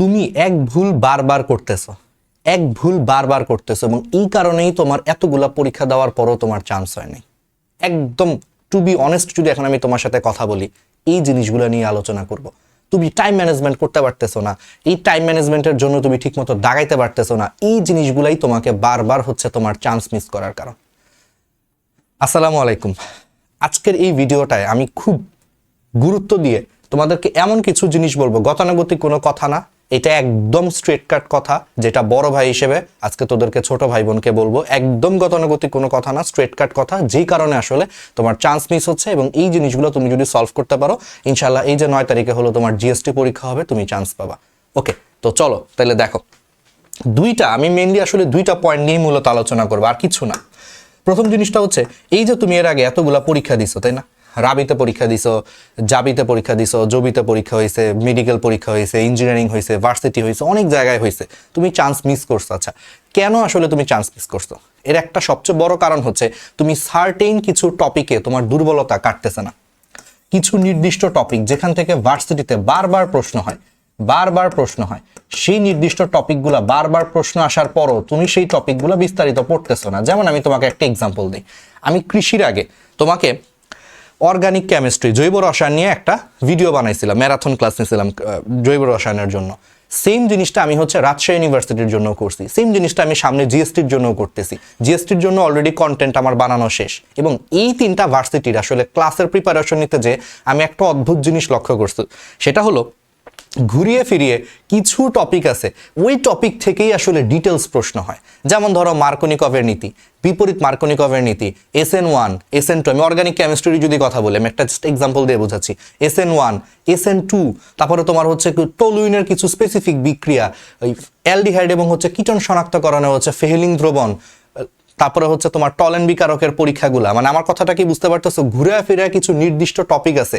তুমি এক ভুল বারবার করতেছো। এক ভুল বারবার করতেছো এবং এই কারণেই তোমার এতগুলা পরীক্ষা দেওয়ার পরও তোমার চান্স হয়নি একদম টু বি অনেস্ট যদি এখন আমি তোমার সাথে কথা বলি, এই জিনিসগুলো নিয়ে আলোচনা করব। তুমি টাইম ম্যানেজমেন্ট করতে পারতেছো না, এই টাইম ম্যানেজমেন্টের জন্য তুমি ঠিকমতো দাগাইতে পারতেছো না, এই জিনিসগুলাই তোমাকে বারবার হচ্ছে তোমার চান্স মিস করার কারণ। আসসালামু আলাইকুম। আজকের এই ভিডিওটায় আমি খুব গুরুত্ব দিয়ে তোমাদেরকে এমন কিছু জিনিস বলব, গতানুগতিক কোনো কথা না এটা একদম স্ট্রেট কাট কথা, যেটা বড় ভাই হিসেবে আজকে তোদেরকে ছোট ভাই বোনকে বলব, একদম গতানুগতিক কোনো কথা না স্ট্রেট কাট কথা, যেই কারণে আসলে তোমার চান্স মিস হচ্ছে এবং এই জিনিসগুলো তুমি যদি সলভ করতে পারো ইনশাল্লাহ এই যে নয় তারিখে হলো তোমার জিএসটি পরীক্ষা হবে, তুমি চান্স পাবা। ওকে তো চলো, তাহলে দেখো। দুইটা, আমি মেনলি আসলে দুইটা পয়েন্ট নিয়ে মূলত আলোচনা করব, আর কিছু না। প্রথম জিনিসটা হচ্ছে, এই যে তুমি এর আগে এতগুলা পরীক্ষা দিছো, তাই না? রাবিতে পরীক্ষা দিছো, জাবিতে পরীক্ষা দিছো, জবিতে পরীক্ষা হয়েছে মেডিকেল পরীক্ষা হয়েছে ইঞ্জিনিয়ারিং হয়েছে ভার্সিটি হয়েছে, অনেক জায়গায় হয়েছে। তুমি চান্স মিস করছ। আচ্ছা কেন আসলে তুমি চান্স মিস করছ? এর একটা সবচেয়ে বড় কারণ হচ্ছে, তুমি সার্টেইন কিছু টপিকে তোমার দুর্বলতা কাটতেছে না। কিছু নির্দিষ্ট টপিক যেখান থেকে ভার্সিটিতে বারবার প্রশ্ন হয়, বারবার প্রশ্ন হয়, সেই নির্দিষ্ট টপিকগুলো বারবার প্রশ্ন আসার পরও তুমি সেই টপিকগুলো বিস্তারিত পড়তেছো না। যেমন আমি তোমাকে একটা এক্সাম্পল দিই। আমি কৃষির আগে তোমাকে অর্গানিক কেমিস্ট্রি জৈব রসায়ন নিয়ে একটা ভিডিও বানাইছিলাম ম্যারাথন ক্লাস নিয়েছিলাম জৈব রসায়নের জন্য। সেম জিনিসটা আমি হচ্ছে রাজশাহী ইউনিভার্সিটির জন্য করছি। সেম জিনিসটা আমি সামনে জিএসটির জন্য করতেছি। জিএসটির জন্য অলরেডি কন্টেন্ট আমার বানানো শেষ। এবং এই তিনটা ভার্সিটির আসলে ক্লাসের প্রিপারেশন নিতে যে আমি একটা অদ্ভুত জিনিস লক্ষ্য করছি। সেটা হলো ঘুরিয়ে ফিরিয়ে কিছু টপিক আছে। ওই টপিক থেকেই আসলে ডিটেলস প্রশ্ন হয়। যেমন ধরো মার্কনিকভের নীতি, বিপরীত মার্কনিকভের নীতি S N one S N two আমি অর্গানিক কেমিস্ট্রি যদি কথা বলি, আমি একটা এক্সাম্পল দিয়ে বোঝাচ্ছি। S N one S N two তারপরে তোমার হচ্ছে টলুইনের কিছু স্পেসিফিক বিক্রিয়া, ওই অ্যালডিহাইড এবং হচ্ছে কীটন শনাক্তকরণে হচ্ছে ফেহেলিং দ্রবণ, তারপরে হচ্ছে তোমার টলেন বিকারকের পরীক্ষাগুলা। মানে আমার কথাটা কি বুঝতে পারতেছো? ঘুরে ফিরে কিছু নির্দিষ্ট টপিক আছে।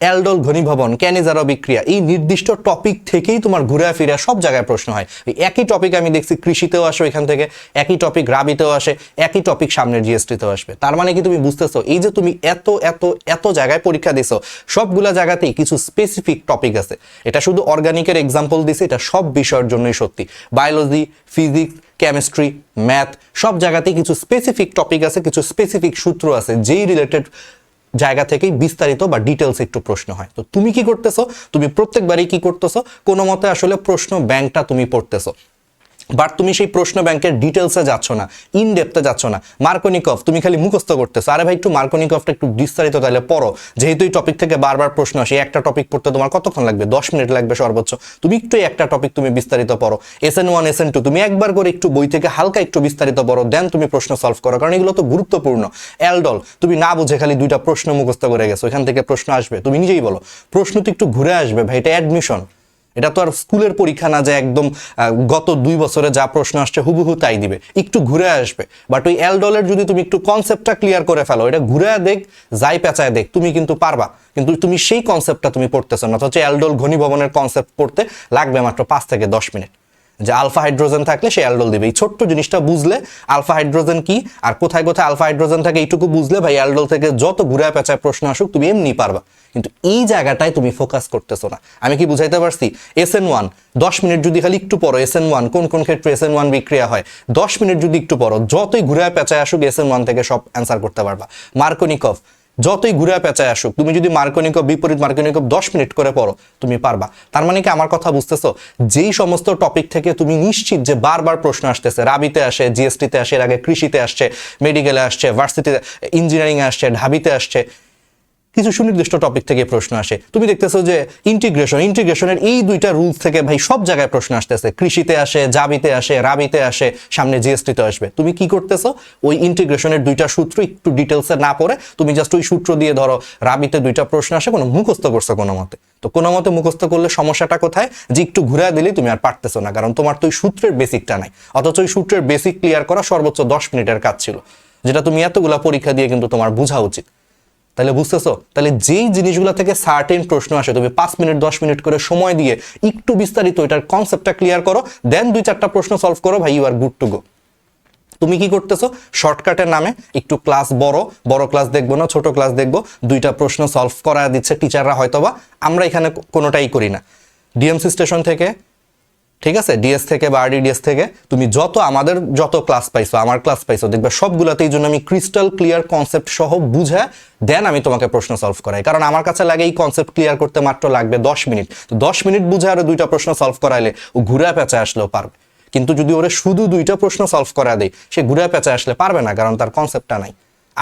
অ্যালডোল ঘনীভবন ক্যানিজারো বিক্রিয়া, এই নির্দিষ্ট টপিক থেকেই তোমার ঘুরে ফিরে সব জায়গায় প্রশ্ন হয়। একই টপিক আমি দেখছি কৃষিতেও আসো এখান থেকে, একই টপিক রাবিতেও আসে, একই টপিক সামনের জিএসটিতেও আসবে। তার মানে কি তুমি বুঝতেছো, এই যে তুমি এত এত এত জায়গায় পরীক্ষা দিছো, সবগুলা জায়গাতেই কিছু স্পেসিফিক টপিক আছে। এটা শুধু অর্গানিকের এক্সাম্পল দিছে, এটা সব বিষয়ের জন্যই সত্যি। বায়োলজি ফিজিক্স কেমিস্ট্রি ম্যাথ সব জায়গাতেই কিছু স্পেসিফিক টপিক আছে, কিছু স্পেসিফিক সূত্র আছে, যেই রিলেটেড জায়গা থেকেই বিস্তারিত বা ডিটেলস একটু প্রশ্ন হয়। তো তুমি কি করতেছো? তুমি প্রত্যেকবারই কি করতেছো? কোনো মতে আসলে প্রশ্ন ব্যাংকটা তুমি পড়তেছো। বাট তুমি সেই প্রশ্ন ব্যাংকের ডিটেলসে যাচ্ছ না ইন ডেপথে যাচ্ছ না। মার্কনিকভ তুমি খালি মুখস্থ করতেছো। আরে ভাই, একটু মার্কনিকভটা একটু বিস্তারিত তাহলে পড়ো। যেহেতু এই টপিক থেকে বারবার প্রশ্ন আসে একটা টপিক পড়তে তোমার কতক্ষণ লাগবে? দশ মিনিট লাগবে সর্বোচ্চ। তুমি একটু একটা টপিক তুমি বিস্তারিত পড়ো। S N one S N two তুমি একবার করে একটু বই থেকে হালকা একটু বিস্তারিত পড়ো দেন তুমি প্রশ্ন সলভ করো। কারণ এগুলো তো গুরুত্বপূর্ণ। অ্যালডল তুমি না বুঝে খালি দুইটা প্রশ্ন মুখস্থ করে গেছো। এখান থেকে প্রশ্ন আসবে। তুমি নিজেই বলো। প্রশ্ন তো একটু ঘুরে আসবে ভাই, এটা অ্যাডমিশন এটা তো আর স্কুলের পরীক্ষা না যে একদম গত দুই বছরে যা প্রশ্ন আসছে হুবহু তাই দিবে। একটু ঘুরে আসবে। বাট ওই অ্যালডলের যদি তুমি একটু কনসেপ্টটা ক্লিয়ার করে ফেলো, এটা ঘুরে দেখ, যাই পেঁচায় দেখ, তুমি কিন্তু পারবা। কিন্তু তুমি সেই কনসেপ্টটা তুমি পড়তেছো না, অথচ ঘনী ঘনীভবনের কনসেপ্ট পড়তে লাগবে মাত্র পাঁচ থেকে দশ মিনিট। যে আলফা হাইড্রোজেন থাকলে সে অ্যালডোল দিবে। এই ছোট্ট জিনিসটা বুঝলে আলফা হাইড্রোজেন কি আর কোথায় কোথায় আলফা হাইড্রোজেন থাকে এইটুকু বুঝলে ভাই অ্যালডোল থেকে যত ঘুরে পেঁচায় প্রশ্ন আসুক তুমি এমনি পারবা। কিন্তু এই জায়গাটায় তুমি ফোকাস করতেছো না। আমি কি বুঝাইতে পারছি? এস এন ওয়ান দশ মিনিট যদি খালি একটু পড়ো এস এন ওয়ান কোন কোন ক্ষেত্রে এস এন ওয়ান বিক্রিয়া হয়? দশ মিনিট যদি একটু পড়ো, যতই ঘুরে পেঁচায় আসুক এস এন ওয়ান থেকে সব অ্যান্সার করতে পারবা। মার্কনিকভ যতই ঘুরে পেঁচায় আসুক, তুমি যদি মার্কনিকব বিপরীত মার্কনিকব দশ মিনিট করে পড়ো, তুমি পারবা। তার মানে কি আমার কথা বুঝতেছো? যেই সমস্ত টপিক থেকে তুমি নিশ্চিত যে বারবার প্রশ্ন আসতেছে, রাবিতে আসে জিএসটিতে আসে, এর আগে কৃষিতে আসছে মেডিকেলে আসছে ভার্সিটিতে ইঞ্জিনিয়ারিংয়ে আসছে, ঢাবিতে আসছে কিছু সুনির্দিষ্ট টপিক থেকে প্রশ্ন আসে। তুমি দেখতেছো যে ইন্টিগ্রেশন ইন্টিগ্রেশনের এই দুইটা রুলস থেকে ভাই সব জায়গায় প্রশ্ন আসতেছে। কৃষিতে আসে, জাবিতে আসে, রাবিতে আসে, সামনে জিএসটিতে আসবে। তুমি কি করতেছো? ওই ইন্টিগ্রেশনের দুইটা সূত্র একটু ডিটেলসে না পড়ে তুমি জাস্ট ওই সূত্র দিয়ে ধরো, রাবিতে দুইটা প্রশ্ন আসে, কোনো মুখস্থ করছ কোনো মতে। তো কোনো মতে মুখস্থ করলে সমস্যাটা কোথায়? যে একটু ঘুরে দিলেই তুমি আর পারতেছো না, কারণ তোমার তো ওই সূত্রের বেসিকটা নাই। অথচ ওই সূত্রের বেসিক ক্লিয়ার করা সর্বোচ্চ দশ মিনিটের কাজ ছিল, যেটা তুমি এতগুলা পরীক্ষা দিয়ে কিন্তু তোমার বোঝা উচিত। তাহলে বুঝতেছো? তাহলে যেই জিনিসগুলো থেকে সার্টেন প্রশ্ন আসে, তুমি পাঁচ মিনিট, দশ মিনিট করে সময় দিয়ে একটু বিস্তারিত এটার কনসেপ্টটা ক্লিয়ার করো দেন দুই চারটা প্রশ্ন সলভ করো, ভাই you are good to go তুমি কি করতেছো? শর্টকাটের নামে একটু ক্লাস বড় বড় ক্লাস দেখব না, ছোট ক্লাস দেখব, দুইটা প্রশ্ন সলভ করা দিচ্ছে টিচাররা হয়তোবা, আমরা এখানে কোনোটাই করি না। ডিএমসি স্টেশন থেকে ঠিক আছে? ডিএস থেকে বা আরডিডিএস থেকে তুমি যত আমাদের যত ক্লাস পাইছো, আমার ক্লাস পাইছো, দেখবে সবগুলাতে এই জন্য আমি ক্রিস্টাল ক্লিয়ার কনসেপ্ট সহ বুঝে দেন আমি তোমাকে প্রশ্ন সলভ করাই। কারণ আমার কাছে লাগে এই কনসেপ্ট ক্লিয়ার করতে মাত্র লাগবে দশ মিনিট। তো দশ মিনিট বুঝে আরও দুইটা প্রশ্ন সলভ করাইলে ও ঘুরে পেঁচা আসলেও পারবে। কিন্তু যদি ওরা শুধু দুইটা প্রশ্ন সলভ করা দেয় সে ঘুরে পেঁচা আসলে পারবে না, কারণ তার কনসেপ্টটা নাই।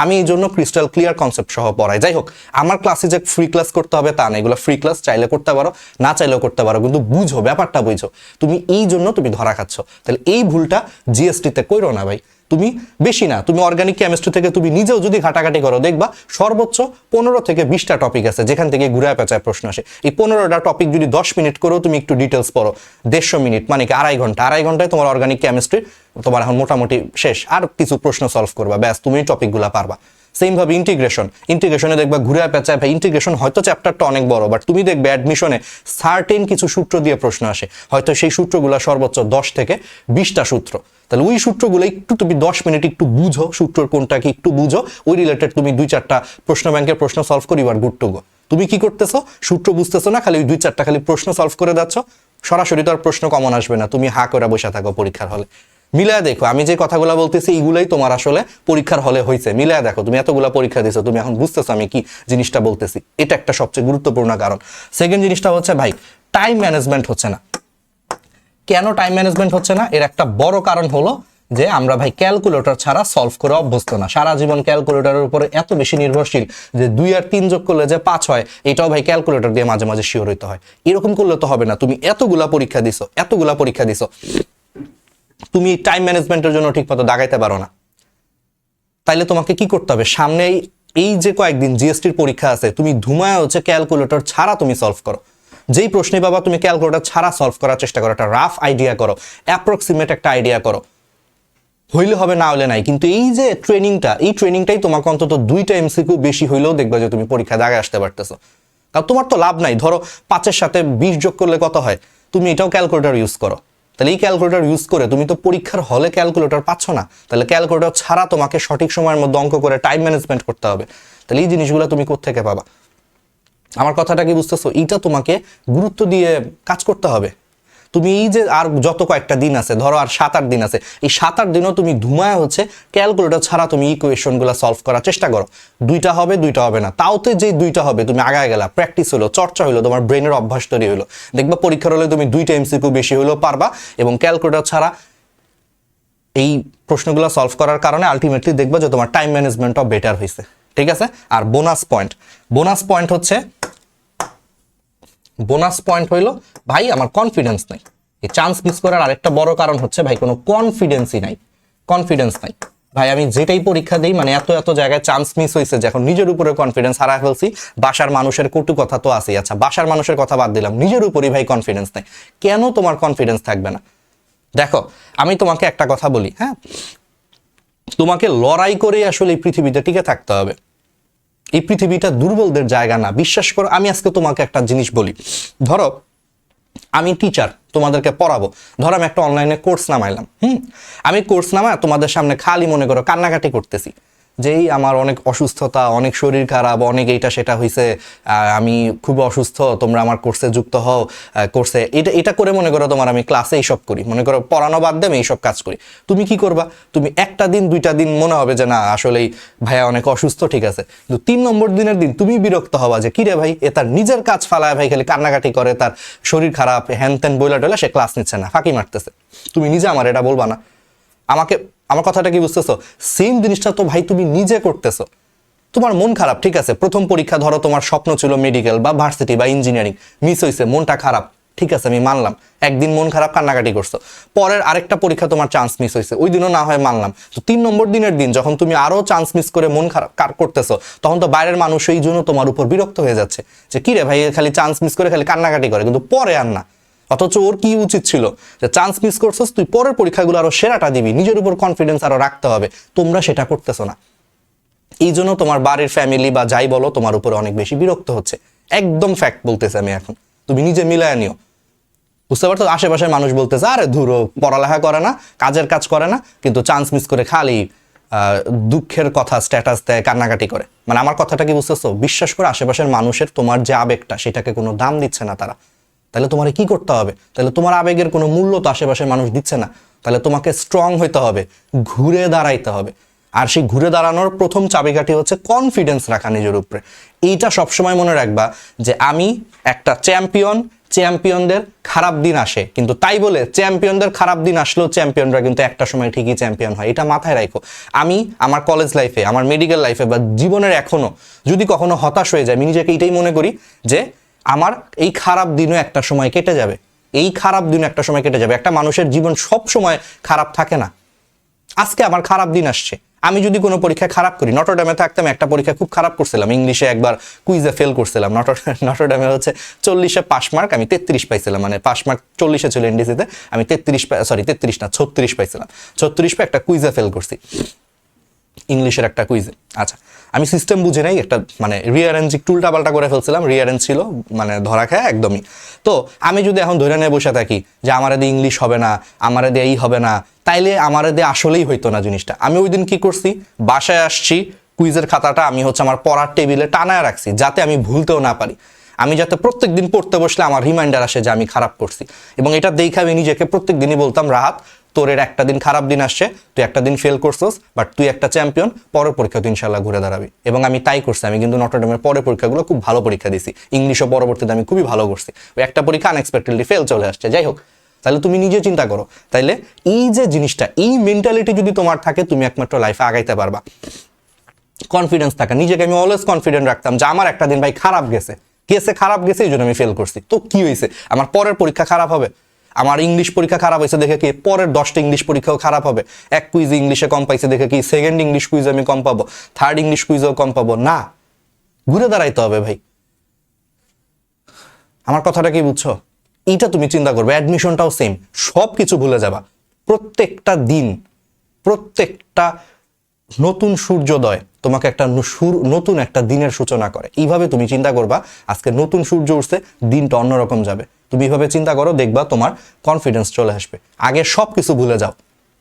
আমি এই জন্য ক্রিস্টাল ক্লিয়ার কনসেপ্ট সহ পড়াই। যাই হোক, আমার ক্লাসে যে ফ্রি ক্লাস করতে হবে তা না, এগুলো ফ্রি ক্লাস চাইলে করতে পারো, না চাইলেও করতে পারো, কিন্তু বুঝো, ব্যাপারটা বুঝো। তুমি এই জন্য তুমি ধরা খাচ্ছ। তাহলে এই ভুলটা জিএসটিতে করো না ভাই। তুমি বেশি না, তুমি অর্গানিক কেমিস্ট্রি থেকে তুমি নিজেও যদি ঘাটাঘাটি করো, দেখবা সর্বোচ্চ পনেরো থেকে বিশটা টপিক আছে, যেখান থেকে ঘুরায় পেঁচায় প্রশ্ন আসে। এই পনেরোটা টপিক যদি দশ মিনিট করেও তুমি একটু ডিটেলস পড়ো, দেড়শো মিনিট মানে কি আড়াই ঘণ্টা, আড়াই ঘন্টায় তোমার অর্গানিক কেমিস্ট্রি তোমার এখন মোটামুটি শেষ, আর কিছু প্রশ্ন সলভ করবা, ব্যাস, তুমি টপিকগুলো পারবা। সেম ভাবে ইন্টিগ্রেশন ইন্টিগ্রেশনে দেখবা ঘুরে পেঁচায় ভাই ইন্টিগ্রেশন হয়তো চ্যাপ্টারটা অনেক বড় বাট তুমি দেখবে অ্যাডমিশনে সার্টেন কিছু সূত্র দিয়ে প্রশ্ন আসে। হয়তো সেই সূত্রগুলো সর্বোচ্চ দশ থেকে বিশটা সূত্র। তাহলে ওই সূত্রগুলো একটু তুমি দশ মিনিট একটু বুঝো সূত্রর কোনটা কি একটু বুঝো, ওই রিলেটেড তুমি দুই চারটা প্রশ্ন ব্যাংকের প্রশ্ন সলভ করি আর গুড টু গো তুমি কি করতেছো? সূত্র বুঝতেছো না, খালি ওই দুই চারটা খালি প্রশ্ন সলভ করে যাচ্ছ। সরাসরি তো আর প্রশ্ন কমন আসবে না, তুমি হা করে বসে থাকো পরীক্ষার হলে। মিলায় দেখো, আমি যে কথাগুলো বলতেছি এইগুলাই তোমার আসলে পরীক্ষার হলে হয়েছে মিলায় দেখো, তুমি এতগুলা পরীক্ষা দিছো, তুমি এখন বুঝতেছো আমি কি জিনিসটা বলতেছি। এটা একটা সবচেয়ে গুরুত্বপূর্ণ কারণ। সেকেন্ড জিনিসটা হচ্ছে, ভাই টাইম ম্যানেজমেন্ট হচ্ছে না। কেন টাইম ম্যানেজমেন্ট হচ্ছে না? এর একটা বড় কারণ হলো যে আমরা, ভাই ক্যালকুলেটর ছাড়া সলভ করে অভ্যস্ত না। সারা জীবন ক্যালকুলেটরের উপরে এত বেশি নির্ভরশীল যে দুই আর তিন যোগ করলে যে পাঁচ হয়, এটাও, ভাই ক্যালকুলেটর দিয়ে মাঝে মাঝে শিওর হইতে হয়। এরকম করলে তো হবে না। তুমি এতগুলা পরীক্ষা দিছো, এতগুলা পরীক্ষা দিছো। তুমি টাইম ম্যানেজমেন্টের জন্য ঠিকমতো দাগাইতে পারো না। তাইলে তোমাকে কি করতে হবে? সামনে এই- যে কয়েকদিন জিএসটির পরীক্ষা আছে, তুমি ধুমায় হচ্ছে ক্যালকুলেটর ছাড়া তুমি সলভ করো। যেই প্রশ্নে বাবা তুমি ক্যালকুলেটর ছাড়া সলভ করার চেষ্টা করো, একটা রাফ আইডিয়া করো অ্যাপ্রক্সিমেট একটা আইডিয়া করো। হইলে হবে না হলে নাই। কিন্তু এই যে ট্রেনিংটা এই ট্রেনিংটাই তোমাকে অন্তত দুইটা এমসিকিউ বেশি হইলেও দেখবে যে তুমি পরীক্ষা দাগে আসতে পারতেছো। কারণ তোমার তো লাভ নাই। ধরো পাঁচের সাথে বিশ যোগ করলে কত হয়? তুমি এটাও ক্যালকুলেটর ইউজ করো। তাহলে এই ক্যালকুলেটর ইউজ করে তুমি তো পরীক্ষার হলে ক্যালকুলেটর পাচ্ছ না। তাহলে ক্যালকুলেটর ছাড়া তোমাকে সঠিক সময়ের মধ্যে অঙ্ক করে টাইম ম্যানেজমেন্ট করতে হবে। তাহলে এই জিনিসগুলো তুমি কোত্থেকে পাবা? আমার কথাটা কি বুঝতেছো? এইটা তোমাকে গুরুত্ব দিয়ে কাজ করতে হবে। তুমি এই যে আর যত কয়েকটা দিন আছে, ধরো আর সাত আট দিন আছে, এই সাত আট দিনও তুমি ধুমায় হচ্ছে, ক্যালকুলেটর ছাড়া তুমি ইকুয়েশনগুলো সলভ করার চেষ্টা করো। দুইটা হবে দুইটা হবে না। তাওতে যে দুইটা হবে, তুমি আগায় গেলা প্র্যাকটিস হলো চর্চা হলো তোমার ব্রেনের অভ্যাস তৈরি হলো দেখবা পরীক্ষার হলে তুমি দুইটা এমসিকিউ বেশি হলেও পারবা এবং ক্যালকুলেটর ছাড়া এই প্রশ্নগুলো সলভ করার কারণে আলটিমেটলি দেখবা যে তোমার টাইম ম্যানেজমেন্টও বেটার হয়েছে ঠিক আছে? আর বোনাস পয়েন্ট বোনাস পয়েন্ট হচ্ছে বোনাস পয়েন্ট হইল, ভাই, আমার কনফিডেন্স নাই। এই চান্স মিস করার আরেকটা বড় কারণ হচ্ছে, ভাই, কোনো কনফিডেন্সই নাই। কনফিডেন্স নাই। ভাই, আমি যেটাই পরীক্ষা দিই মানে এত এত জায়গায় চান্স মিস হয়েছে যে এখন নিজের উপরে কনফিডেন্স হারা ফেলছি। বাসার মানুষের কটু কথা তো আছেই। আচ্ছা বাসার মানুষের কথা বাদ দিলাম। নিজের উপরই ভাই কনফিডেন্স নাই। কেন তোমার কনফিডেন্স থাকবে না? দেখো, আমি তোমাকে একটা কথা বলি হ্যাঁ? তোমাকে লড়াই করে আসলে এই পৃথিবীতে টিকে থাকতে হবে। এই পৃথিবীটা দুর্বলদের জায়গা না। বিশ্বাস করো, আমি আজকে তোমাকে একটা জিনিস বলি। ধরো, আমি টিচার তোমাদেরকে পড়াবো। ধরো, আমি একটা অনলাইনে কোর্স নামাইলাম, হুম? আমি কোর্স নামা তোমাদের সামনে খালি মনে করো কান্নাকাটি করতেছি। যেই আমার অনেক অসুস্থতা, অনেক শরীর খারাপ, অনেক এইটা সেটা হয়েছে আমি খুব অসুস্থ, তোমরা আমার কোর্সে যুক্ত হও কোর্সে এটা এটা করে মনে করো তোমার আমি ক্লাসে এইসব করি। মনে করো পড়ানো বাদ আমি এইসব কাজ করি। তুমি কি করবা? তুমি একটা দিন, দুইটা দিন মনে হবে যে না, আসলেই ভাইয়া অনেক অসুস্থ, ঠিক আছে। কিন্তু তিন নম্বর দিনের দিন তুমি বিরক্ত হবা যে, কিরে ভাই, এ তার নিজের কাজ ফালায় ভাই, খালি কান্নাকাটি করে, তার শরীর খারাপ হ্যান ত্যান বইলা টইলা সে ক্লাস নিচ্ছে না, ফাঁকি মারতেছে। তুমি নিজে আমার এটা বলবা না। আমাকে, আমার কথাটা কি বুঝতেছো? সেম জিনিসটা তো ভাই তুমি নিজে করতেছো। তোমার মন খারাপ, ঠিক আছে? প্রথম পরীক্ষা ধরো তোমার স্বপ্ন ছিল মেডিকেল বা ভার্সিটি বা ইঞ্জিনিয়ারিং মিস হয়েছে মনটা খারাপ। ঠিক আছে, আমি মানলাম। একদিন মন খারাপ, কান্নাকাটি করছ। পরের আরেকটা পরীক্ষা তোমার চান্স মিস হয়েছে ওই দিনও না হয় মানলাম। তো তিন নম্বর দিনের দিন যখন তুমি আরও চান্স মিস করে মন খারাপ কার করতেছো, তখন তো বাইরের মানুষ এই জন্য তোমার উপর বিরক্ত হয়ে যাচ্ছে। যে কি রে ভাই খালি চান্স মিস করে খালি কান্নাকাটি করে। কিন্তু পরে আর না। অথচ ওর কি উচিত ছিল? যে চান্স মিস করছস, তুই পরের পরীক্ষাগুলো আরও সেরাটা দিবি। নিজের উপর কনফিডেন্স আরও রাখতে হবে। তোমরা সেটা করতেছো না। এই জন্য তোমার বাড়ির ফ্যামিলি বা যাই বলো, তোমার উপরে অনেক বেশি বিরক্ত হচ্ছে। একদম ফ্যাক্ট বলতেছে আমি এখন। তুমি নিজে মিলায় নিও। বুঝতে পারছ? আশেপাশের মানুষ বলতেছে, আরে ধুরো পড়ালেখা করে না, কাজের কাজ করে না, কিন্তু চান্স মিস করে খালি দুঃখের কথা স্ট্যাটাস দেয়, কান্নাকাটি করে। মানে আমার কথাটা কি বুঝতেছো? বিশ্বাস করে, আশেপাশের মানুষের তোমার যে আবেগটা, সেটাকে কোনো দাম দিচ্ছে না তারা। তাহলে তোমার কি করতে হবে? তাহলে তোমার আবেগের কোনো মূল্য তো আশেপাশের মানুষ দিচ্ছে না। তাহলে তোমাকে স্ট্রং হইতে হবে, ঘুরে দাঁড়াইতে হবে। আর সেই ঘুরে দাঁড়ানোর প্রথম চাবিকাঠি হচ্ছে কনফিডেন্স রাখা নিজের উপরে। এইটা সবসময় মনে রাখবা যে আমি একটা চ্যাম্পিয়ন চ্যাম্পিয়নদের খারাপ দিন আসে। কিন্তু তাই বলে চ্যাম্পিয়নদের খারাপ দিন আসলেও চ্যাম্পিয়নরা কিন্তু একটা সময় ঠিকই চ্যাম্পিয়ন হয়। এটা মাথায় রাখো। আমি আমার কলেজ লাইফে আমার মেডিকেল লাইফে বা জীবনের এখনও যদি কখনো হতাশ হয়ে যায় আমি নিজেকে এটাই মনে করি যে আমার এই খারাপ দিনও একটা সময় কেটে যাবে। এই খারাপ দিন একটা সময় কেটে যাবে। একটা মানুষের জীবন সব সময় খারাপ থাকে না। আজকে আমার খারাপ দিন আসছে। আমি যদি কোনো পরীক্ষা খারাপ করি, নটরডামে থাকতাম একটা পরীক্ষা খুব খারাপ করছিলাম। ইংলিশে একবার কুইজে ফেল করছিলাম। নটর নটরডামে হচ্ছে চল্লিশে পাস মার্ক, আমি তেত্রিশ পাইছিলাম। মানে পাস মার্ক চল্লিশে ছিল এনডিসিতে আমি তেত্রিশ সরি তেত্রিশ না, ছত্রিশ পাইছিলাম। ছত্রিশ পে একটা কুইজে ফেল করছি। ইংলিশের একটা কুইজে আচ্ছা আমি সিস্টেম বুঝে নাই, একটা মানে রিয়ারেঞ্জ একটু উল্টাপাল্টা করে ফেলছিলাম রিয়ারেঞ্জ ছিল মানে ধরা খায় একদমই। তো আমি যদি এখন ধরে নিয়ে বসে থাকি যে আমার দিয়ে ইংলিশ হবে না, আমার দিয়ে এই হবে না, তাইলে আমার দিয়ে আসলেই হইতো না জিনিসটা। আমি ওই দিন কি করছি? বাসায় আসছি কুইজের খাতাটা আমি হচ্ছে আমার পড়ার টেবিলে টানায় রাখছি, যাতে আমি ভুলতেও না পারি। আমি যাতে প্রত্যেক দিন পড়তে বসলে আমার রিমাইন্ডার আসে যে আমি খারাপ করছি। এবং এটা দেখে আমি নিজেকে প্রত্যেক দিনই বলতাম, রাহাত তোর এর একটা দিন খারাপ দিন আসছে, তুই একটা দিন ফেল করছিস বাট তুই একটা চ্যাম্পিয়ন পরের পরীক্ষা তুই ইনশাল্লাহ ঘুরে দাঁড়াবি। এবং আমি তাই করছি, আমি কিন্তু নটরডেমের পরের পরীক্ষাগুলো খুব ভালো পরীক্ষা দিছি। ইংলিশও পরবর্তীতে আমি খুবই ভালো করছি। ওই একটা পরীক্ষা আনএক্সপেক্টেডলি ফেল চলে আসছে। যাই হোক, তাহলে তুমি নিজে চিন্তা করো। তাইলে এই যে জিনিসটা, এই মেন্টালিটি যদি তোমার থাকে, তুমি একমাত্র লাইফে আগাইতে পারবা। কনফিডেন্স থাকা। নিজেকে আমি অলওয়েজ কনফিডেন্ট রাখতাম যে আমার একটা দিন ভাই খারাপ গেছে। গেছে, খারাপ গেছে, এই জন্য আমি ফেল করছি। তো কি হয়েছে? আমার পরের পরীক্ষা খারাপ হবে? আমার ইংলিশ পরীক্ষা খারাপ হয়েছে, দেখে কি পরের দশটা ইংলিশ পরীক্ষাও খারাপ হবে? এক কুইজ ইংলিশে কম পাইছে, দেখে কি সেকেন্ড ইংলিশ কুইজে আমি কম পাবো থার্ড ইংলিশ কুইজেও কম পাবো। না, ঘুরে দাঁড়াইতে হবে ভাই। আমার কথাটা কি বুঝছ? এইটা তুমি চিন্তা করবে অ্যাডমিশনটাও সেম সব কিছু ভুলে যাবা। প্রত্যেকটা দিন, প্রত্যেকটা নতুন সূর্যোদয় তোমাকে একটা সুর- নতুন একটা দিনের সূচনা করে। এইভাবে তুমি চিন্তা করবা, আজকে নতুন সূর্য উঠছে, দিনটা অন্যরকম যাবে। তুমি এইভাবে চিন্তা করো, দেখবা তোমার কনফিডেন্স চলে আসবে। আগে সব কিছু ভুলে যাও।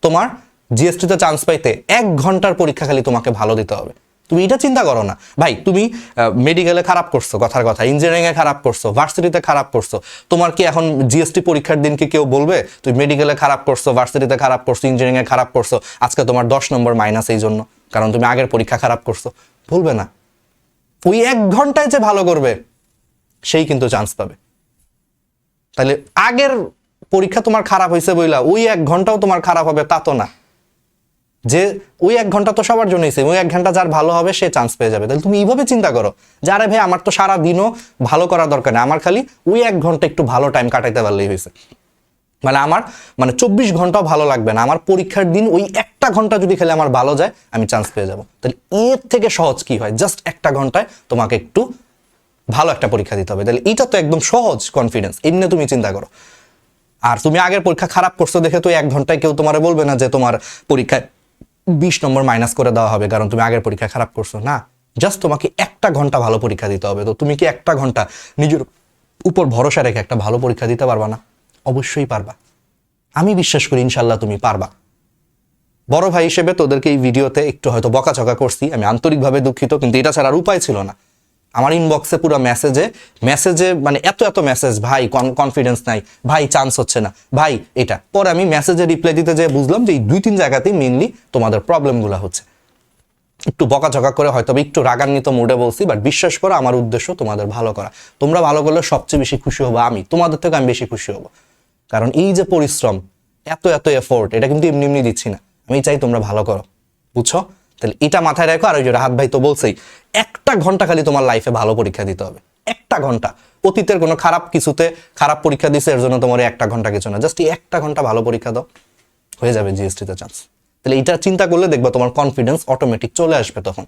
তোমার জিএসটিতে চান্স পাইতে এক ঘণ্টার পরীক্ষা খালি তোমাকে ভালো দিতে হবে। তুমি এটা চিন্তা করো না। ভাই, তুমি মেডিকেলে খারাপ করছ, কথার কথা। ইঞ্জিনিয়ারিংয়ে খারাপ করছ ভার্সিটিতে খারাপ করছ। তোমার কি এখন জিএসটি পরীক্ষার দিন কি কেউ বলবে? তুই মেডিকেলে খারাপ করছ ভার্সিটিতে খারাপ করছ ইঞ্জিনিয়ারিংয়ে খারাপ করছ। আজকে তোমার দশ নম্বর মাইনাস এই জন্য। কারণ তুমি আগের পরীক্ষা খারাপ করছ। বলবে না। ওই এক ঘন্টায় যে ভালো করবে, সেই কিন্তু চান্স পাবে। তাহলে আগের পরীক্ষা তোমার খারাপ হয়েছে বইলা, ওই এক ঘন্টাও তোমার খারাপ হবে, তা তো না। যে ওই এক ঘণ্টা তো সবার জন্যই সেম ওই এক ঘণ্টা যার ভালো হবে, সে চান্স পেয়ে যাবে। তাহলে তুমি এইভাবে চিন্তা করো যে, আরে ভাই, আমার তো সারা দিনও ভালো করার দরকার নেই। আমার খালি ওই এক ঘণ্টা একটু ভালো টাইম কাটাইতে পারলেই হয়েছে মানে আমার মানে চব্বিশ ঘন্টাও ভালো লাগবে না। আমার পরীক্ষার দিন ওই একটা ঘণ্টা যদি খেলে আমার ভালো যায়, আমি চান্স পেয়ে যাব। তাহলে এর থেকে সহজ কি হয়? জাস্ট একটা ঘন্টায় তোমাকে একটু ভালো একটা পরীক্ষা দিতে হবে। তাহলে এটা তো একদম সহজ কনফিডেন্স এমনি তুমি চিন্তা করো। আর তুমি আগের পরীক্ষা খারাপ করছ দেখে তো এক ঘন্টায় কেউ তোমার বলবে না যে তোমার পরীক্ষায় বিশ নম্বর মাইনাস করে দেওয়া হবে, কারণ তুমি আগের পরীক্ষা খারাপ করছ। না জাস্ট তোমাকে একটা ঘণ্টা ভালো পরীক্ষা দিতে হবে। তো তুমি কি একটা ঘণ্টা নিজের উপর ভরসা রেখে একটা ভালো পরীক্ষা দিতে পারবা না? অবশ্যই পারবা। আমি বিশ্বাস করি ইনশাল্লাহ তুমি পারবা। বড় ভাই হিসেবে তোদেরকে এই ভিডিওতে একটু হয়তো বকাঝকা করছি, আমি আন্তরিকভাবে দুঃখিত, কিন্তু এটা ছাড়া আর উপায় ছিল না। আমার ইনবক্সে পুরো মেসেজে মেসেজে মানে এত এত মেসেজ ভাই কনফিডেন্স নাই, ভাই চান্স হচ্ছে না, ভাই, এটা। পরে আমি মেসেজে রিপ্লাই দিতে যেয়ে বুঝলাম যে এই দুই তিন জায়গাতেই মেনলি তোমাদের প্রবলেমগুলো হচ্ছে। একটু বকাঝকা করে হয়তো একটু রাগান্বিত মুডে বলছি বাট বিশ্বাস করো, আমার উদ্দেশ্য তোমাদের ভালো করা। তোমরা ভালো করলে সবচেয়ে বেশি খুশি হব আমি, তোমাদের থেকে আমি বেশি খুশি হব। কারণ এই যে পরিশ্রম, এত এত এফোর্ট এটা কিন্তু এমনি এমনি দিচ্ছি না। আমি চাই তোমরা ভালো করো। বুঝছ? তাহলে এটা মাথায় রাখো। আর ওই যে হাত ভাই তো বলছেই, একটা ঘণ্টা খালি তোমার লাইফে ভালো পরীক্ষা দিতে হবে। একটা ঘণ্টা। অতীতের কোনো খারাপ কিছুতে খারাপ পরীক্ষা দিছে, এর জন্য তোমার একটা ঘণ্টা কিছু না। জাস্ট একটা ঘণ্টা ভালো পরীক্ষা দাও। হয়ে যাবে জিএসটিতে চান্স তাহলে এটা চিন্তা করলে দেখবা তোমার কনফিডেন্স অটোমেটিক চলে আসবে তখন।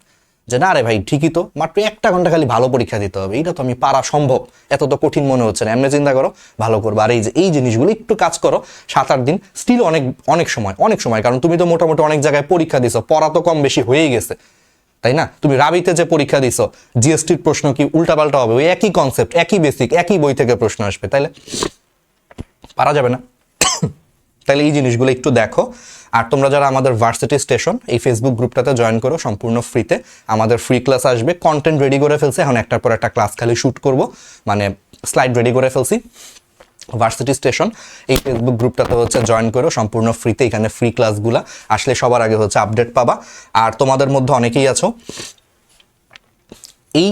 যে, না রে ভাই, ঠিকই তো, মাত্র একটা ঘণ্টা খালি ভালো পরীক্ষা দিতে হবে এটা তো আমি পারা সম্ভব। এত তো কঠিন মনে হচ্ছে না, এমনি চিন্তা করো, ভালো করব। আর এই যে, এই জিনিসগুলো একটু কাজ করো সাত আট দিন স্টিল অনেক অনেক সময় অনেক সময়, কারণ তুমি তো মোটামুটি অনেক জায়গায় পরীক্ষা দিছো, পড়া তো কম বেশি হয়েই গেছে, তাই না? তুমি রাবিতে যে পরীক্ষা দিছো জিএসটির প্রশ্ন কি উল্টাপাল্টা হবে? ওই একই কনসেপ্ট একই বেসিক একই বই থেকে প্রশ্ন আসবে, তাইলে পারা যাবে না। তাহলে এই জিনিসগুলো একটু দেখো। আর তোমরা যারা আমাদের ভার্সিটি স্টেশন এই ফেসবুক গ্রুপটাতে জয়েন করো, সম্পূর্ণ ফ্রিতে আমাদের ফ্রি ক্লাস আসবে কন্টেন্ট রেডি করে ফেলছে। এখন একটার পর একটা ক্লাস খালি শ্যুট করব মানে স্লাইড রেডি করে ফেলছি। ভার্সিটি স্টেশন এই ফেসবুক গ্রুপটাতে হচ্ছে জয়েন করো, সম্পূর্ণ ফ্রিতে এখানে ফ্রি ক্লাসগুলা আসলে সবার আগে হচ্ছে আপডেট পাবা। আর তোমাদের মধ্যে অনেকেই আছো। এই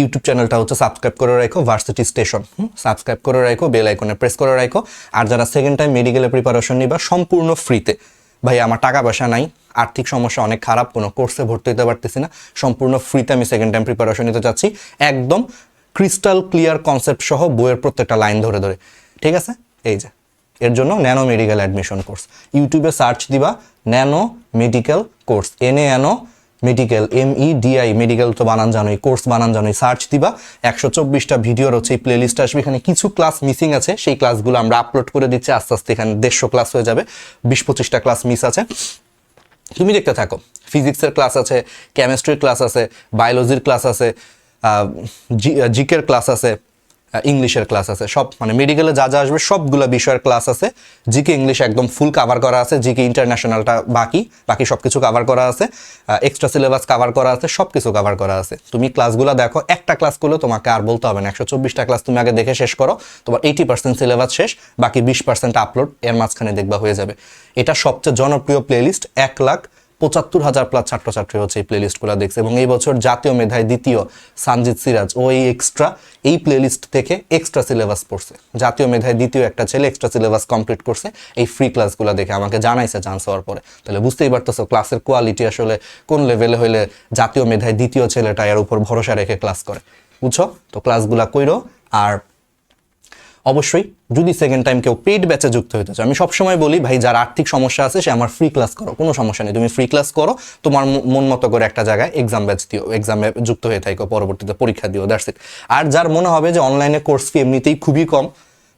ইউটিউব চ্যানেলটা হচ্ছে সাবস্ক্রাইব করে রাখো ভার্সিটি স্টেশন সাবস্ক্রাইব করে রাখো বেল আইকনে প্রেস করে রাখো। আর যারা সেকেন্ড টাইম মেডিকেলের প্রিপারেশন নিবা, সম্পূর্ণ ফ্রিতে ভাই, আমার টাকা পয়সা নাই, আর্থিক সমস্যা অনেক খারাপ, কোনো কোর্সে ভর্তি হতে পারতেছি না। সম্পূর্ণ ফ্রিতে আমি সেকেন্ড টাইম প্রিপারেশন নিতে চাচ্ছি একদম ক্রিস্টাল ক্লিয়ার কনসেপ্ট সহ বইয়ের প্রত্যেকটা লাইন ধরে ধরে। ঠিক আছে? এই যে, এর জন্য ন্যানো মেডিকেল অ্যাডমিশন কোর্স ইউটিউবে সার্চ দিবা, nano medical course N N O medical M E D I medical তো বানান জানোই কোর্স বানান জানোই সার্চ দিবা, একশো চব্বিশটা ভিডিওর হচ্ছে এই প্লেলিস্ট আসবে। এখানে কিছু ক্লাস মিসিং আছে, সেই ক্লাসগুলো আমরা আপলোড করে দিচ্ছি, আস্তে আস্তে এখানে দেড়শো ক্লাস হয়ে যাবে, বিশ পঁচিশটা ক্লাস মিস আছে। তুমি দেখতে থাকো ফিজিক্সের ক্লাস আছে কেমিস্ট্রির ক্লাস আছে বায়োলজির ক্লাস আছে জিকের ক্লাস আছে ইংলিশের ক্লাস আছে। সব মানে মেডিকেলে যা যা আসবে, সবগুলো বিষয়ের ক্লাস আছে। জিকে ইংলিশ একদম ফুল কাভার করা আছে। জিকে ইন্টারন্যাশনালটা বাকি বাকি সব কিছু কাভার করা আছে। এক্সট্রা সিলেবাস কাভার করা আছে সব কিছু কাভার করা আছে। তুমি ক্লাসগুলো দেখো, একটা ক্লাস করলে তোমাকে আর বলতে হবে না। একশো চব্বিশটা ক্লাস তুমি আগে দেখে শেষ করো, তোমার এইটি পার্সেন্ট সিলেবাস শেষ, বাকি বিশ পার্সেন্ট আপলোড এর মাঝখানে দেখবা হয়ে যাবে। এটা সবচেয়ে জনপ্রিয় প্লেলিস্ট এক লাখ পঁচাত্তর হাজার প্লাস ছাত্রছাত্রী হচ্ছে এই প্লেলিস্টগুলো দেখছে। এবং এই বছর জাতীয় মেধায় দ্বিতীয় সানজিৎ সিরাজ। ও এই এক্সট্রা এই প্লেলিস্ট থেকে এক্সট্রা সিলেবাস পড়ছে। জাতীয় মেধায় দ্বিতীয় একটা ছেলে এক্সট্রা সিলেবাস কমপ্লিট করছে। এই ফ্রি ক্লাসগুলো দেখে আমাকে জানাইছে চান্স হওয়ার পরে। তাহলে বুঝতেই পারতেছো ক্লাসের কোয়ালিটি আসলে কোন লেভেলে হইলে জাতীয় মেধায় দ্বিতীয় ছেলেটা এর উপর ভরসা রেখে ক্লাস করে। বুঝছ? তো ক্লাসগুলা কইরো, আর অবশ্যই যদি সেকেন্ড টাইম কেউ পেড ব্যাচে যুক্ত হতে চায়, আমি সবসময় বলি, ভাই, যার আর্থিক সমস্যা আছে, সে আমার ফ্রি ক্লাস করো, কোনো সমস্যা নেই। তুমি ফ্রি ক্লাস করো, তোমার মন মতো করে একটা জায়গায় এক্সাম ব্যাচ দিও এক্সামে যুক্ত হয়ে থাকো পরবর্তীতে পরীক্ষা দিও দ্যাটস ইট আর যার মনে হবে যে অনলাইনে কোর্স ফি এমনিতেই খুবই কম,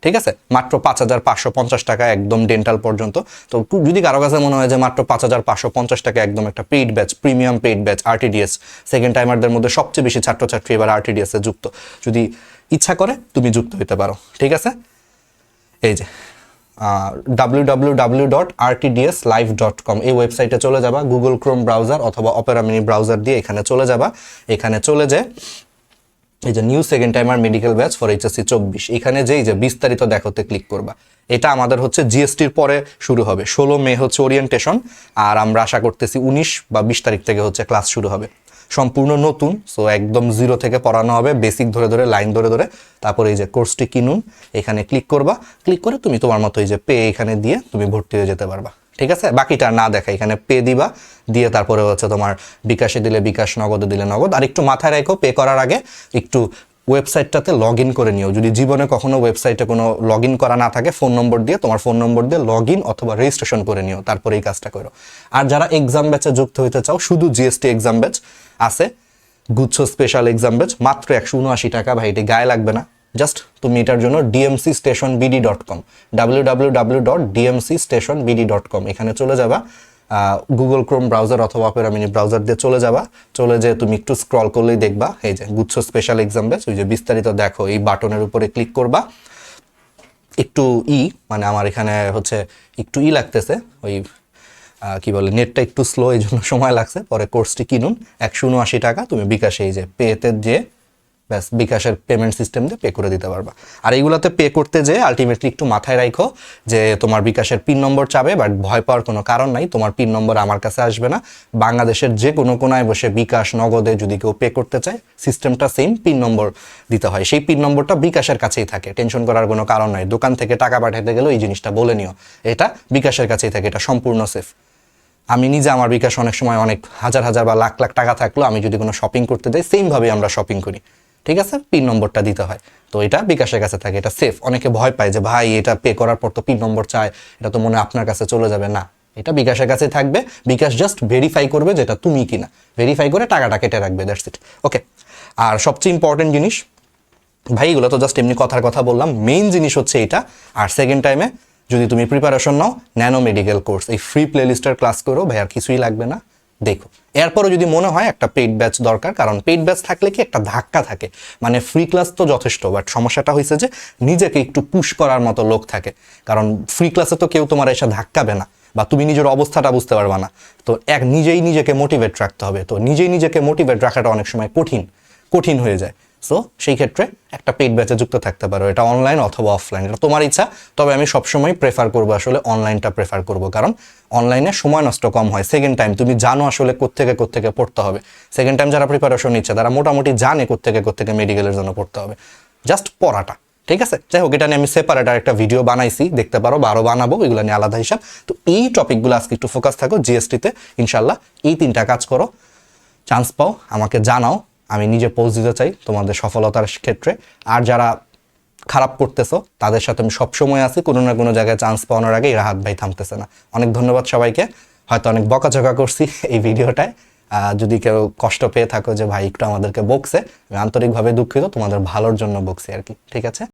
ঠিক আছে? মাত্র পাঁচ হাজার পাঁচশো পঞ্চাশ টাকা একদম ডেন্টাল পর্যন্ত। তো যদি কারও কাছে মনে হয় যে মাত্র পাঁচ হাজার পাঁচশো পঞ্চাশ টাকা একদম একটা paid batch premium paid batch RTDS second টাইমারদের মধ্যে সবচেয়ে বেশি ছাত্রছাত্রী এবার আরটিডিএস যুক্ত। যদি ইচ্ছা করে তুমি যুক্ত হতে পারো, ঠিক আছে? এই যে W W W dot RTDS live dot com এই ওয়েবসাইটে চলে যাবা গুগল ক্রোম ব্রাউজার অথবা অপেরা মিনি ব্রাউজার দিয়ে এখানে চলে যাবা। এখানে চলে যে, এই যে new second timer medical batch for HSC চব্বিশ। এখানে যেই যে বিস্তারিত দেখতে ক্লিক করবা। এটা আমাদের হচ্ছে জিএসটির পরে শুরু হবে। ষোলো মে হচ্ছে ওরিয়েন্টেশন আর আমরা আশা করতেছি উনিশ বা বিশ তারিখ থেকে হচ্ছে ক্লাস শুরু হবে। সম্পূর্ণ নতুন সো একদম জিরো থেকে পড়ানো হবে বেসিক ধরে ধরে লাইন ধরে ধরে। তারপরে এই যে কোর্সটি কিনুন, এখানে ক্লিক করবা। ক্লিক করে তুমি তোমার মতো এই যে পে এখানে দিয়ে তুমি ভর্তি হয়ে যেতে পারবা। ঠিক আছে? বাকিটা না দেখা, এখানে পে দিবা। দিয়ে তারপরে হচ্ছে তোমার বিকাশে দিলে বিকাশ, নগদে দিলে নগদ। আর একটু মাথায় রেখো পে করার আগে একটু ওয়েবসাইটটাতে লগ ইন করে নিও। যদি জীবনে কখনো ওয়েবসাইটে কোনো লগ ইন করা না থাকে ফোন নম্বর দিয়ে, তোমার ফোন নম্বর দিয়ে লগ ইন অথবা রেজিস্ট্রেশন করে নিও। তারপরে এই কাজটা করো। আর যারা এক্সাম ব্যাচে যুক্ত হতে চাও, শুধু জিএসটি এক্সাম ব্যাচ আছে। গুচ্ছ স্পেশাল এক্সাম ব্যাচ মাত্র একশো উনআশি টাকা। ভাই, এটি গায়ে লাগবে না। জাস্ট তুমি এটার জন্য DMC station BD dot com W W W dot DMC station BD dot com এখানে চলে যাবা। গুগল ক্রোম ব্রাউজার অথবা অপেরা মিনি ব্রাউজার দিয়ে চলে যাবা। চলে যে তুমি একটু স্ক্রল করলেই দেখবা। এই যে, গুচ্ছ স্পেশাল এক্সাম ব্যাচ ওই যে বিস্তারিত দেখো, এই বাটনের উপরে ক্লিক করবা। একটু ই মানে আমার এখানে হচ্ছে একটু ই লাগতেছে, ওই কি বলে নেটটা একটু স্লো এই জন্য সময় লাগছে। পরে কোর্সটি কিনুন, একশো উনআশি টাকা, তুমি বিকাশে এই যে পেতে যে, ব্যাস, বিকাশের পেমেন্ট সিস্টেম দিয়ে পে করে দিতে পারবা। আর এইগুলোতে পে করতে যে আলটিমেটলি একটু মাথায় রাখো যে তোমার বিকাশের পিন নম্বর চাবে বাট ভয় পাওয়ার কোনো কারণ নাই, তোমার পিন নম্বর আমার কাছে আসবে না। বাংলাদেশের যে কোনো কোনায় বসে বিকাশ, নগদে যদি কেউ পে করতে চায় সিস্টেমটা সেম পিন নম্বর দিতে হয়। সেই পিন নম্বরটা বিকাশের কাছেই থাকে টেনশন করার কোনো কারণ নাই। দোকান থেকে টাকা পাঠাতে গেলেও এই জিনিসটা বলে নিও। এটা বিকাশের কাছেই থাকে, এটা সম্পূর্ণ সেফ আমি নিজে আমার বিকাশ অনেক সময় অনেক হাজার হাজার বা লাখ লাখ টাকা থাকলেও আমি যদি কোনো শপিং করতে যাই সেমভাবে আমরা শপিং করি। ঠিক আছে? পিন নম্বরটা দিতে হয়। তো এটা বিকাশের কাছে থাকে, এটা সেফ অনেকে ভয় পায় যে, ভাই, এটা পে করার পর তো পিন নম্বর চায়, এটা তো মনে আপনার কাছে চলে যাবে। না, এটা বিকাশের কাছে থাকবে। বিকাশ জাস্ট ভেরিফাই করবে যেটা তুমি কিনা। ভেরিফাই করে টাকাটা কেটে রাখবে দ্যাটস ইট ওকে আর সবচেয়ে ইম্পর্টেন্ট জিনিস, ভাই, এগুলো তো জাস্ট এমনি কথার কথা বললাম। মেইন জিনিস হচ্ছে এটা। আর সেকেন্ড টাইমে যদি তুমি প্রিপারেশন নাও ন্যানো মেডিকেল কোর্স এই ফ্রি প্লেলিস্টের ক্লাস করো, ভাই, আর কিছুই লাগবে না। দেখো, এরপরও যদি মনে হয় একটা পেইড ব্যাচ দরকার, কারণ পেইড ব্যাচ থাকলে কি একটা ধাক্কা থাকে। মানে ফ্রি ক্লাস তো যথেষ্ট বাট সমস্যাটা হয়েছে যে নিজেকে একটু পুশ করার মতো লোক থাকে। কারণ ফ্রি ক্লাসে তো কেউ তোমার এসে ধাক্কাবে না, বা তুমি নিজের অবস্থাটা বুঝতে পারবে না। তো এক নিজেই নিজেকে মোটিভেট রাখতে হবে। তো নিজেই নিজেকে মোটিভেট রাখাটা অনেক সময় কঠিন কঠিন হয়ে যায়। সো সেই ক্ষেত্রে একটা পেইড ব্যাচে যুক্ত থাকতে পারো। এটা অনলাইন অথবা অফলাইন এটা তোমার ইচ্ছা। তবে আমি সবসময় প্রেফার করব আসলে অনলাইনটা প্রেফার করব। কারণ অনলাইনে সময় নষ্ট কম হয়। সেকেন্ড টাইম তুমি জানো আসলে কোত্থেকে কোত্থেকে পড়তে হবে। সেকেন্ড টাইম যারা প্রিপারেশন নিচ্ছে, তারা মোটামুটি জানে কোত্থেকে কোত্থেকে মেডিকেলের জন্য পড়তে হবে। জাস্ট পড়াটা, ঠিক আছে? যাই হোক, এটা নিয়ে আমি সেপারেট একটা ভিডিও বানাইছি। দেখতে পারো বা আরও বানাবো, এগুলো নিয়ে আলাদা হিসাব। তো এই টপিকগুলো আজকে একটু ফোকাস থাকো। জিএসটিতে ইনশাল্লাহ এই তিনটা কাজ করো। চান্স পাও, আমাকে জানাও। আমি নিজে পোস্ট দিতে চাই তোমাদের সফলতার ক্ষেত্রে। আর যারা খারাপ করতেছো, তাদের সাথে আমি সবসময় আছি, কোনো না কোনো জায়গায় চান্স পাওয়ানোর আগে রাহাত ভাই থামতেছে না। অনেক ধন্যবাদ সবাইকে। হয়তো অনেক বকাঝকা করছি এই ভিডিওটায়। যদি কেউ কষ্ট পেয়ে থাকো যে ভাই একটু আমাদেরকে বকছে, আমি আন্তরিকভাবে দুঃখিত, তোমাদের ভালোর জন্য বকছি আর কি, ঠিক আছে?